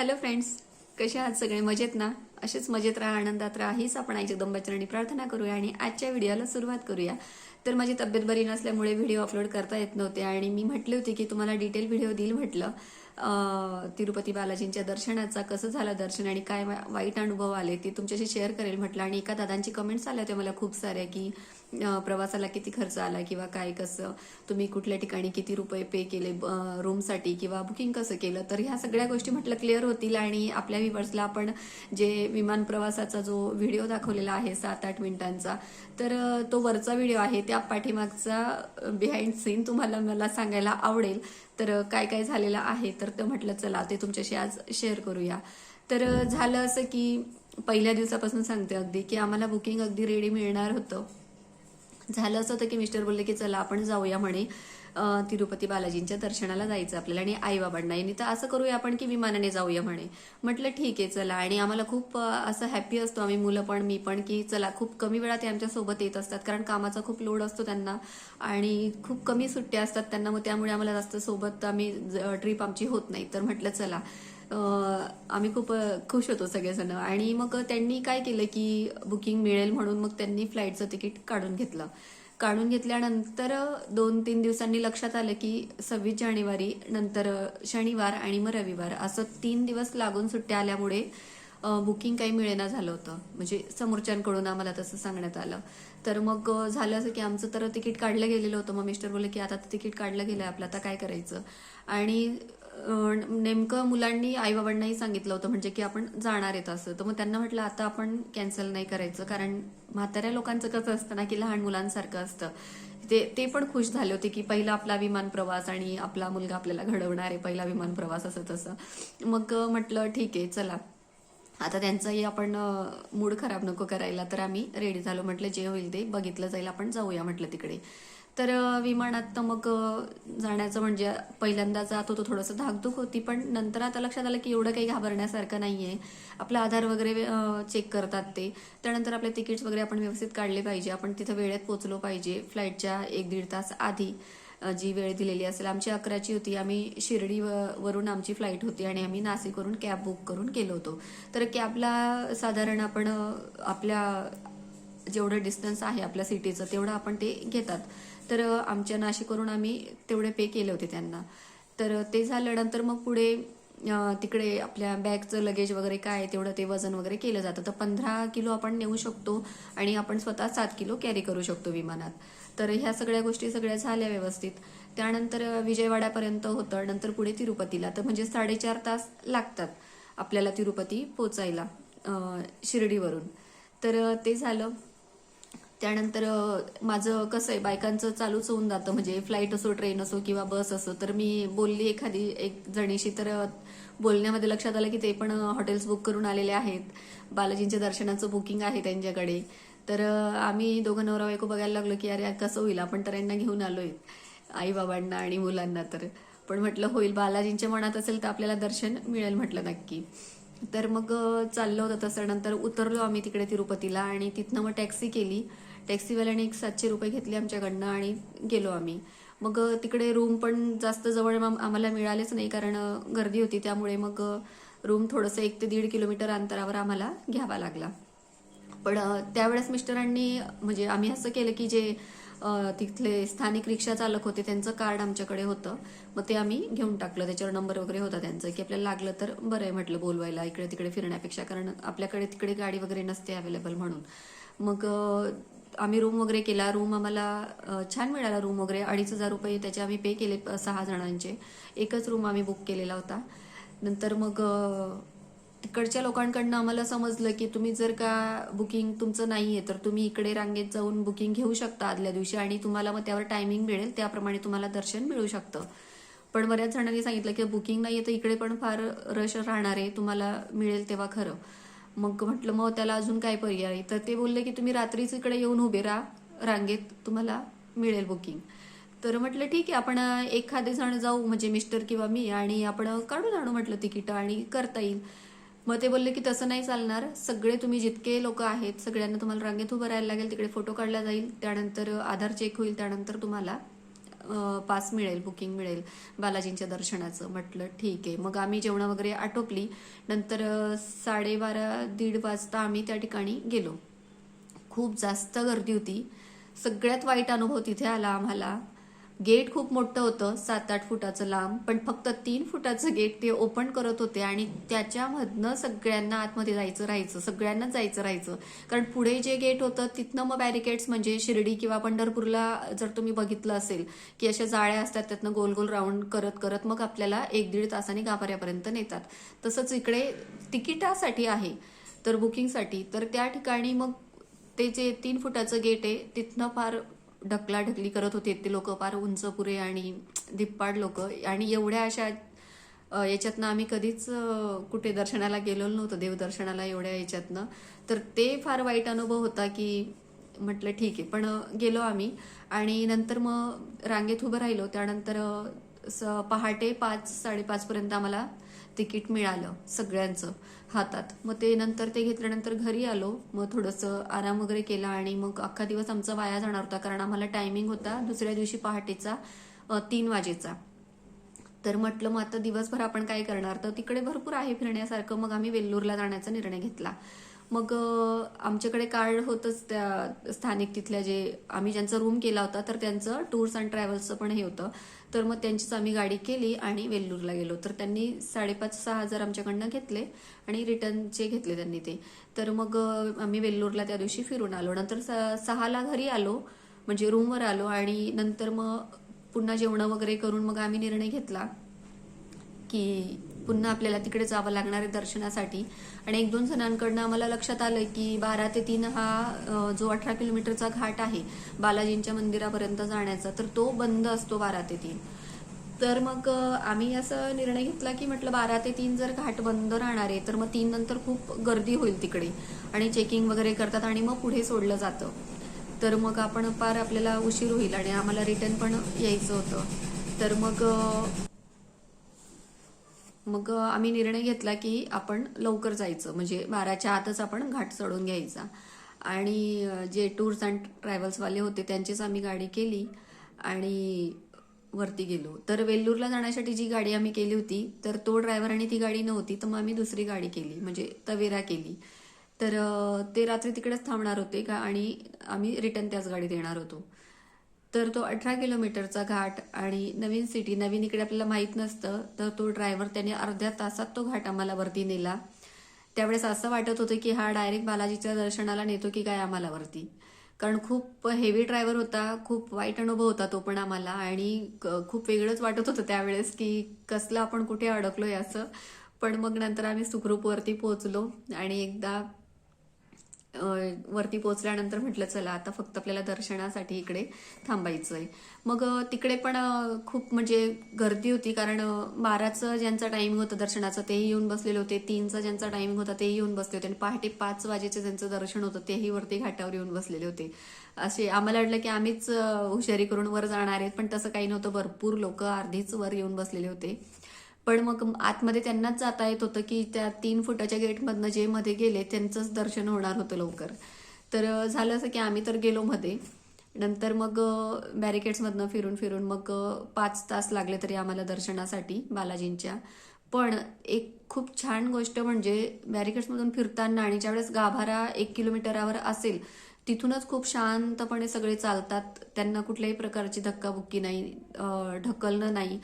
Hello friends कसे आहात सगळे? मजेत ना? असेच मजेत राहा आनंदात राहा. हीच आपण आईच्या जगदंबाचरणी प्रार्थना करूया आणि आजच्या व्हिडिओला सुरुवात करूया. तर माझी तब्येत बरी नसल्यामुळे व्हिडिओ अपलोड करता येत नव्हते आणि मी म्हटले होते की तुम्हाला डिटेल व्हिडिओ देईल म्हटलं. तिरुपती बालाजींच्या दर्शनाचा कसं झालं दर्शन आणि काय वाईट अनुभव आले ते तुमच्याशी शेअर करेल म्हटलं आणि एका दादांची कमेंट्स आल्या होत्या मला खूप साऱ्या की प्रवासाला किती खर्च आला किंवा काय कसं तुम्ही कुठल्या ठिकाणी किती रुपये पे केले ब- रूमसाठी किंवा बुकिंग कसं केलं तर ह्या सगळ्या गोष्टी म्हटलं क्लिअर होतील. आणि आपल्या व्हिवर्सला आपण जे विमान प्रवासाचा जो व्हिडिओ दाखवलेला आहे सात आठ मिनिटांचा तर तो वरचा व्हिडिओ आहे त्या पाठीमागचा बिहाइंड सीन तुम्हाला मला सांगायला आवडेल. तर काय काय झालेलं आहे तर ते म्हटलं चला ते तुमच्याशी आज शेअर करूया. तर झालं असं की पहिल्या दिवसापासून सांगते अगदी की आम्हाला बुकिंग अगदी रेडी मिळणार होतं. झालं असं होतं की मिस्टर बोलले की चला आपण जाऊया म्हणे. तिरुपती बालाजींच्या दर्शनाला जायचं आपल्याला आणि आई बाबांना आणि तर असं करूया आपण की विमानाने जाऊया म्हणे. म्हटलं ठीक आहे चला. आणि आम्हाला खूप असं हॅपी असतो आम्ही मुलं पण मी पण की चला खूप कमी वेळा ते आमच्यासोबत येत असतात कारण कामाचा खूप लोड असतो त्यांना. आणि खूप कमी सुट्ट्या असतात त्यांना मग त्यामुळे आम्हाला जास्त सोबत आम्ही ट्रिप आमची होत नाही. तर म्हटलं चला. आम्ही खूप खुश होतो सगळेजण. आणि मग त्यांनी काय केलं की बुकिंग मिळेल म्हणून मग त्यांनी फ्लाईटचं तिकीट काढून घेतलं. काढून घेतल्यानंतर दोन तीन दिवसांनी लक्षात आलं की सव्वीस जानेवारी नंतर शनिवार आणि मग रविवार असं तीन दिवस लागून सुट्ट्या आल्यामुळे बुकिंग काही मिळेना झालं होतं. म्हणजे समोरच्यांकडून आम्हाला तसं सांगण्यात आलं. तर मग झालं असं की आमचं तर तिकीट काढलं गेलेलं होतं. मग मिस्टर बोलले की आता तर तिकीट काढलं गेलं आपलं आता काय करायचं? आणि नेमकं मुलांनी आईबाबांनाही सांगितलं होतं म्हणजे की आपण जाणार आहेत असं. तर मग त्यांना म्हटलं आता आपण कॅन्सल नाही करायचं कारण म्हाताऱ्या लोकांचं कसं असतं ना की लहान मुलांसारखं असतं. ते ते पण खुश झाले होते की पहिला आपला विमान प्रवास आणि आपला मुलगा आपल्याला घडवणार आहे पहिला विमान प्रवास असं तसं. मग म्हटलं ठीक आहे चला. आता त्यांचाही आपण मूड खराब नको करायला तर आम्ही रेडी झालो. म्हटलं जे होईल ते बघितलं जाईल आपण जाऊया म्हटलं तिकडे. तर विमानात तर मग जाण्याचं म्हणजे पहिल्यांदा जात होतो थोडंसं धाकधूक होती पण नंतर आता लक्षात आलं की एवढं काही घाबरण्यासारखं नाही आहे आपला आधार वगैरे चेक करतात ते. त्यानंतर आपले तिकीट्स वगैरे आपण व्यवस्थित काढले पाहिजे. आपण तिथं वेळेत पोचलो पाहिजे फ्लाईटच्या एक दीड तास आधी जी वेळ दिलेली असेल. आमची अकराची होती. आम्ही शिर्डी व- वरून आमची फ्लाईट होती आणि आम्ही नाशिकवरून कॅब बुक करून केलो होतो. तर कॅबला साधारण आपण आपल्या जेवढं डिस्टन्स आहे आपल्या सिटीचं तेवढं आपण ते घेतात. तर आमच्या नाशिकवरून आम्ही तेवढे पे केले होते त्यांना. तर ते झाल्यानंतर मग पुढे तिकडे आपल्या बॅगचं लगेज वगैरे काय आहे तेवढं ते वजन वगैरे केलं जातं. तर पंधरा किलो आपण नेऊ शकतो आणि आपण स्वतः सात किलो कॅरी करू शकतो विमानात. तर ह्या सगळ्या गोष्टी सगळ्या झाल्या व्यवस्थित. त्यानंतर विजयवाड्यापर्यंत होतं. नंतर पुढे तिरुपतीला. तर म्हणजे साडेचार तास लागतात आपल्याला तिरुपती पोचायला शिर्डीवरून. तर ते झालं. त्यानंतर माझं कसं आहे बायकांचं चालूच होऊन जातं. म्हणजे फ्लाईट असो ट्रेन असो किंवा बस असो तर मी बोलली एखादी एक जणीशी तर बोलण्यामध्ये लक्षात आलं की ते पण हॉटेल्स बुक करून आलेले आहेत. बालाजींच्या दर्शनाचं बुकिंग आहे त्यांच्याकडे. तर आम्ही दोघं नवरा बायको बघायला लागलो की अरे कसं होईल? आपण तर यांना घेऊन आलोय आई बाबांना आणि मुलांना. तर पण म्हटलं होईल. बालाजींच्या मनात असेल तर आपल्याला दर्शन मिळेल म्हटलं नक्की. तर मग चाललं चाललो होतं तसं. नंतर उतरलो आम्ही तिकडे तिरुपतीला आणि तिथनं मग टॅक्सी केली. टॅक्सीवाल्याने एक सातशे रुपये घेतले आमच्याकडनं आणि गेलो आम्ही. मग तिकडे रूम पण जास्त जवळ आम्हाला मिळालेच नाही कारण गर्दी होती. त्यामुळे मग रूम थोडंसं एक ते दीड किलोमीटर अंतरावर आम्हाला घ्यावा लागला. पण त्यावेळेस मिस्टरांनी म्हणजे आम्ही असं केलं की जे तिथले स्थानिक रिक्षा चालक होते त्यांचं कार्ड आमच्याकडे होतं. मग ते आम्ही घेऊन टाकलं. त्याच्यावर नंबर वगैरे होता त्यांचं. की आपल्याला लागलं तर बरं आहे म्हटलं बोलवायला इकडे तिकडे फिरण्यापेक्षा. कारण आपल्याकडे तिकडे गाडी वगैरे नसते अवेलेबल म्हणून. मग आम्ही रूम वगैरे केला. रूम आम्हाला छान मिळाला रूम वगैरे. अडीच हजार रुपये त्याचे आम्ही पे केले सहा जणांचे. एकच रूम आम्ही बुक केलेला होता. नंतर मग तिकडच्या लोकांकडनं आम्हाला समजलं की तुम्ही जर का बुकिंग तुमचं नाही आहे तर तुम्ही इकडे रांगेत जाऊन बुकिंग घेऊ शकता आदल्या दिवशी आणि तुम्हाला मग त्यावर टायमिंग मिळेल. त्याप्रमाणे तुम्हाला दर्शन मिळू शकतं. पण बऱ्याच जणांनी सांगितलं की बुकिंग नाही आहे तर इकडे पण फार रश राहणार आहे तुम्हाला मिळेल तेव्हा खरं. मग म्हटलं मग त्याला अजून काय पर्याय? आहे? तर ते बोलले की तुम्ही रात्रीच इकडे येऊन उभे राहा. रांगेत तुम्हाला मिळेल बुकिंग तर म्हटलं ठीक आहे आपण एखादे जण जाऊ म्हणजे मिस्टर किंवा मी आणि आपण काढून आणू म्हटलं तिकीट आणि करता येईल. मग ते बोलले की तसं नाही चालणार. सगळे तुम्ही जितके लोक आहेत सगळ्यांना तुम्हाला रांगेत उभं राहायला लागेल तिकडे फोटो काढला जाईल. त्यानंतर आधार चेक होईल त्यानंतर तुम्हाला पास मिळेल बुकिंग मिळेल बालाजींच्या दर्शनाचं. म्हटलं ठीक आहे. मग आम्ही जेवणं वगैरे आटोपली. नंतर साडेबारा दीड वाजता आम्ही त्या ठिकाणी गेलो. खूप जास्त गर्दी होती. सगळ्यात वाईट अनुभव तिथे आला आम्हाला. गेट खूप मोठं होतं सात आठ फुटाचं लांब पण फक्त तीन फुटाचं गेट ते ओपन करत होते आणि त्याच्यामधनं सगळ्यांना आतमध्ये जायचं राहायचं सगळ्यांनाच जायचं राहायचं. कारण पुढे जे गेट होतं तिथनं मग बॅरिकेड्स म्हणजे शिर्डी किंवा पंढरपूरला जर तुम्ही बघितलं असेल की अशा जाळ्या असतात त्यातनं गोल गोल राऊंड करत करत मग आपल्याला एक दीड तासाने गाभाऱ्यापर्यंत नेतात. तसंच इकडे तिकिटासाठी आहे तर बुकिंगसाठी. तर त्या ठिकाणी मग ते जे तीन फुटाचं गेट आहे तिथनं फार ढकलाढकली करत होते. ते लोक फार उंच पुरे आणि धिप्पाड लोक. आणि एवढ्या अशा याच्यातनं आम्ही कधीच कुठे दर्शनाला गेलो नव्हतं देवदर्शनाला एवढ्या याच्यातनं. तर ते फार वाईट अनुभव होता की म्हटलं ठीक आहे. पण गेलो आम्ही. आणि नंतर मग रांगेत उभं राहिलो. त्यानंतर स- पहाटे पाच साडेपाचपर्यंत आम्हाला तिकीट मिळालं सगळ्यांचं हातात. मग ते नंतर ते घेतल्यानंतर घरी आलो. मग थोडंसं आराम वगैरे केला आणि मग अख्खा दिवस आमचा वाया जाणार होता कारण आम्हाला टायमिंग होता दुसऱ्या दिवशी पहाटेचा तीन वाजेचा. तर म्हटलं मग आता दिवसभर आपण काय करणार? तर तिकडे भरपूर आहे फिरण्यासारखं. मग आम्ही वेल्लूरला जाण्याचा निर्णय घेतला. मग आमच्याकडे कार्ड होतंच त्या स्थानिक तिथल्या जे आम्ही ज्यांचा रूम केला होता तर त्यांचं टूर्स अँड ट्रॅव्हल्सचं पण हे होतं. तर मग त्यांचीच आम्ही गाडी केली आणि वेल्लूरला गेलो. तर त्यांनी साडेपाच सहा हजार आमच्याकडनं घेतले आणि रिटर्नचे घेतले त्यांनी ते. तर मग आम्ही वेल्लूरला त्या दिवशी फिरून आलो. नंतर स- सहाला घरी आलो म्हणजे रूमवर आलो आणि नंतर मग पुन्हा जेवणं वगैरे करून मग आम्ही निर्णय घेतला की पुन्हा आपल्याला तिकडे जावं लागणार आहे दर्शनासाठी. आणि एक दोन जणांकडनं आम्हाला लक्षात आलं की बारा ते तीन हा जो अठरा किलोमीटरचा घाट आहे बालाजींच्या मंदिरापर्यंत जाण्याचा तर तो बंद असतो बारा ते तीन. तर मग आम्ही असं निर्णय घेतला की म्हटलं बारा ते तीन जर घाट बंद राहणार आहे तर मग तीन नंतर खूप गर्दी होईल तिकडे. आणि चेकिंग वगैरे करतात आणि मग पुढे सोडलं जातं. तर मग आपण फार आपल्याला उशीर होईल आणि आम्हाला रिटर्न पण यायचं होतं. तर मग मग आम्ही निर्णय घेतला की आपण लवकर जायचं. म्हणजे बाराच्या आतच आपण घाट चढून घ्यायचा. आणि जे टूर्स अँड ट्रॅव्हल्सवाले होते त्यांचीच आम्ही गाडी केली आणि वरती गेलो. तर वेल्लूरला जाण्यासाठी जी गाडी आम्ही केली होती तर तो ड्रायव्हर आणि ती गाडी नव्हती तर मग आम्ही दुसरी गाडी केली म्हणजे तवेरा केली. तर ते रात्री तिकडेच थांबणार होते का आणि आम्ही रिटर्न त्याच गाडीत येणार होतो. तर तो अठरा किलोमीटरचा घाट आणि नवीन सिटी नवीन इकडे आपल्याला माहीत नसतं तर तो ड्रायव्हर त्याने अर्ध्या तासात तो घाट आम्हाला वरती नेला. त्यावेळेस असं वाटत होतं की हा डायरेक्ट बालाजीच्या दर्शनाला नेतो की काय आम्हाला वरती. कारण खूप हेवी ड्रायव्हर होता खूप वाईट अनुभव होता तो पण आम्हाला आणि क- खूप वेगळंच वाटत होतं त्यावेळेस की कसलं आपण कुठे अडकलोय असं. पण मग नंतर आम्ही सुखरूपवरती पोहोचलो आणि एकदा वरती पोहोचल्यानंतर म्हटलं चला आता फक्त आपल्याला दर्शनासाठी इकडे थांबायचं आहे मग तिकडे पण खूप म्हणजे गर्दी होती कारण बाराचं ज्यांचा टायमिंग होतं दर्शनाचं तेही येऊन बसलेले होते. तीनचा ज्यांचा टायमिंग होता तेही येऊन बसले होते. आणि पहाटे पाच वाजेचे ज्यांचं दर्शन होतं तेही वरती घाटावर येऊन बसलेले होते. असे आम्हाला वाटलं की आम्हीच हुशारी करून वर जाणार आहेत पण तसं काही नव्हतं. भरपूर लोक अर्धीच वर येऊन बसलेले होते. पण मग आतमध्ये त्यांनाच जाता येत होतं की त्या तीन फुटाच्या गेटमधनं जे मध्ये गेले त्यांचंच दर्शन होणार होतं लवकर. तर झालं असं की आम्ही तर गेलो मध्ये. नंतर मग बॅरिकेड्समधनं फिरून फिरून मग पाच तास लागले तरी आम्हाला दर्शनासाठी बालाजींच्या. पण एक खूप छान गोष्ट म्हणजे बॅरिकेड्समधून फिरताना आणि ज्यावेळेस गाभारा एक किलोमीटरावर असेल तिथूनच खूप शांतपणे सगळे चालतात. त्यांना कुठल्याही प्रकारची धक्काबुक्की नाही ढकलणं नाही.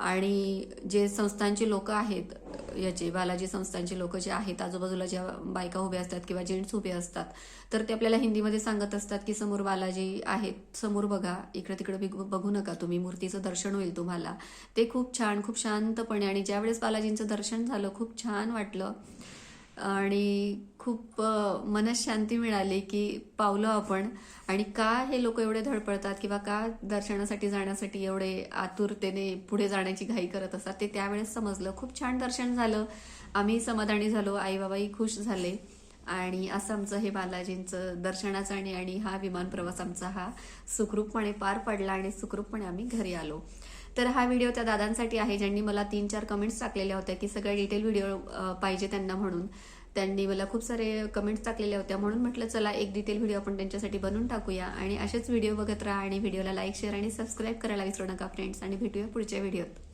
आणि जे संस्थांची लोक आहेत याचे बालाजी संस्थांची लोक जे आहेत आजूबाजूला ज्या बायका उभ्या असतात किंवा जेंट्स उभे असतात तर ते आपल्याला हिंदीमध्ये सांगत असतात की समोर बालाजी आहेत समोर बघा इकडे तिकडे बघू नका तुम्ही मूर्तीचं दर्शन होईल तुम्हाला. ते खूप छान खूप शांतपणे आणि ज्यावेळेस बालाजींचं दर्शन झालं खूप छान वाटलं. आणि खूप मनशांती मिळाली की पावलं आपण. आणि का हे लोक एवढे धडपडतात किंवा का दर्शनासाठी जाण्यासाठी एवढे आतुरतेने पुढे जाण्याची घाई करत असतात ते त्यावेळेस समजलं. खूप छान दर्शन झालं. आम्ही समाधानी झालो. आई बाबाही खुश झाले. आणि असं आमचं हे बालाजींचं दर्शनाचं आणि आणि हा विमान प्रवास आमचा हा सुखरूपपणे पार पडला आणि सुखरूपपणे आम्ही घरी आलो. तर हा व्हिडिओ त्या दादांसाठी आहे ज्यांनी मला तीन चार कमेंट्स टाकलेल्या होत्या की सगळ्या डिटेल व्हिडिओ पाहिजे त्यांना म्हणून. त्यांनी मला खूप सारे कमेंट्स टाकलेल्या होत्या. म्हणून म्हटलं चला एक डिटेल व्हिडिओ आपण त्यांच्यासाठी बनवून टाकूया आणि असेच व्हिडिओ बघत राहा आणि व्हिडिओला लाईक शेअर आणि सबस्क्राईब करायला विसरू नका फ्रेंड्स आणि भेटूया पुढच्या व्हिडिओत